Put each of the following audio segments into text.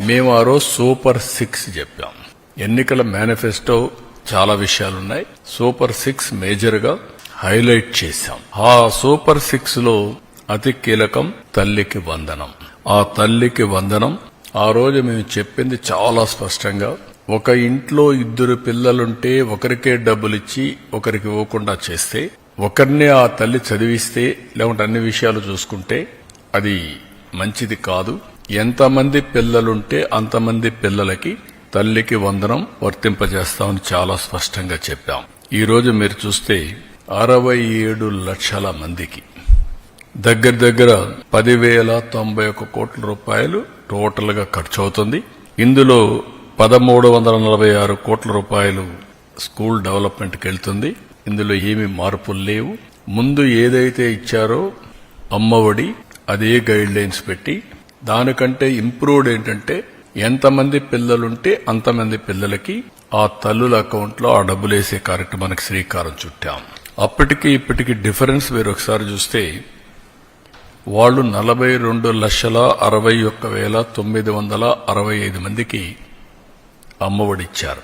మేము ఆ రోజు సూపర్ సిక్స్ చెప్పాం. ఎన్నికల మేనిఫెస్టో చాలా విషయాలున్నాయి. సూపర్ సిక్స్ మేజర్గా హైలైట్ చేశాం. ఆ సూపర్ సిక్స్లో అతి కీలకం తల్లికి వందనం. ఆ తల్లికి వందనం ఆ రోజు మేము చెప్పింది చాలా స్పష్టంగా. ఒక ఇంట్లో ఇద్దరు పిల్లలుంటే ఒకరికే డబ్బులిచ్చి ఒకరికి ఇవ్వకుండా చేస్తే ఒకరిని ఆ తల్లి చదివిస్తే లేకుంటే అన్ని విషయాలు చూసుకుంటే అది మంచిది కాదు. ఎంతమంది పిల్లలుంటే అంతమంది పిల్లలకి తల్లికి వందనం వర్తింపజేస్తామని చాలా స్పష్టంగా చెప్పాం. ఈరోజు మీరు చూస్తే అరవై ఏడు లక్షల మందికి. దగ్గర దగ్గర పదివేల తొంభై ఒక్క కోట్ల రూపాయలు టోటల్గా ఖర్చు అవుతుంది ఇందులో పదమూడు వందల నలభై ఆరు కోట్ల రూపాయలు స్కూల్ డెవలప్మెంట్కి వెళ్తుంది. ఇందులో ఏమి మార్పులు లేవు. ముందు ఏదైతే ఇచ్చారో అమ్మఒడి అదే గైడ్ లైన్స్ పెట్టి దానికంటే ఇంప్రూవ్డ్ ఏంటంటే ఎంతమంది పిల్లలుంటే అంతమంది పిల్లలకి ఆ తల్లుల అకౌంట్లో ఆ డబ్బులు వేసే కార్యక్రమానికి శ్రీకారం చుట్టాం. అప్పటికి ఇప్పటికి డిఫరెన్స్ వేరొకసారి చూస్తే వాళ్ళు నలభై రెండు లక్షల అరవై ఒక్క వేల తొమ్మిది వందల అరవై ఐదు మందికి అమ్మఒడిచ్చారు.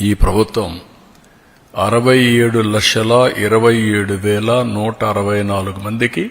ఈ ప్రభుత్వం అరవై ఏడు లక్షల ఇరవై ఏడు వేల నూట అరవై నాలుగు మందికి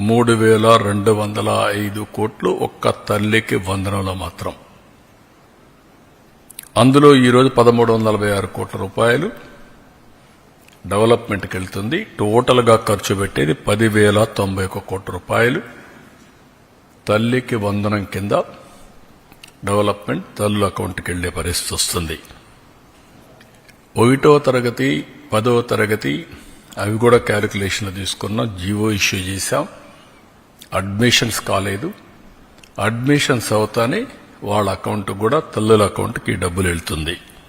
మూడు వేల రెండు వందల ఐదు కోట్లు ఒక్క తల్లికి వందనంలో మాత్రం. అందులో ఈరోజు పదమూడు వందల నలభై ఆరు కోట్ల రూపాయలు డెవలప్మెంట్కి వెళ్తుంది. టోటల్గా ఖర్చు పెట్టేది పదివేల తొంభై ఒక్క కోట్ల రూపాయలు. తల్లికి వందనం కింద డెవలప్మెంట్ తల్లు అకౌంట్కి వెళ్ళే పరిస్థితి వస్తుంది. ఒకటో తరగతి పదో తరగతి అవి కూడా క్యాలిక్యులేషన్లు తీసుకున్నాం జీవో ఇష్యూ చేశాం. అడ్మిషన్స్ కాలేదు. అడ్మిషన్స్ అవుతానే వాళ్ళ అకౌంట్ కూడా తల్లుల అకౌంట్కి డబ్బులు వెళ్తుంది.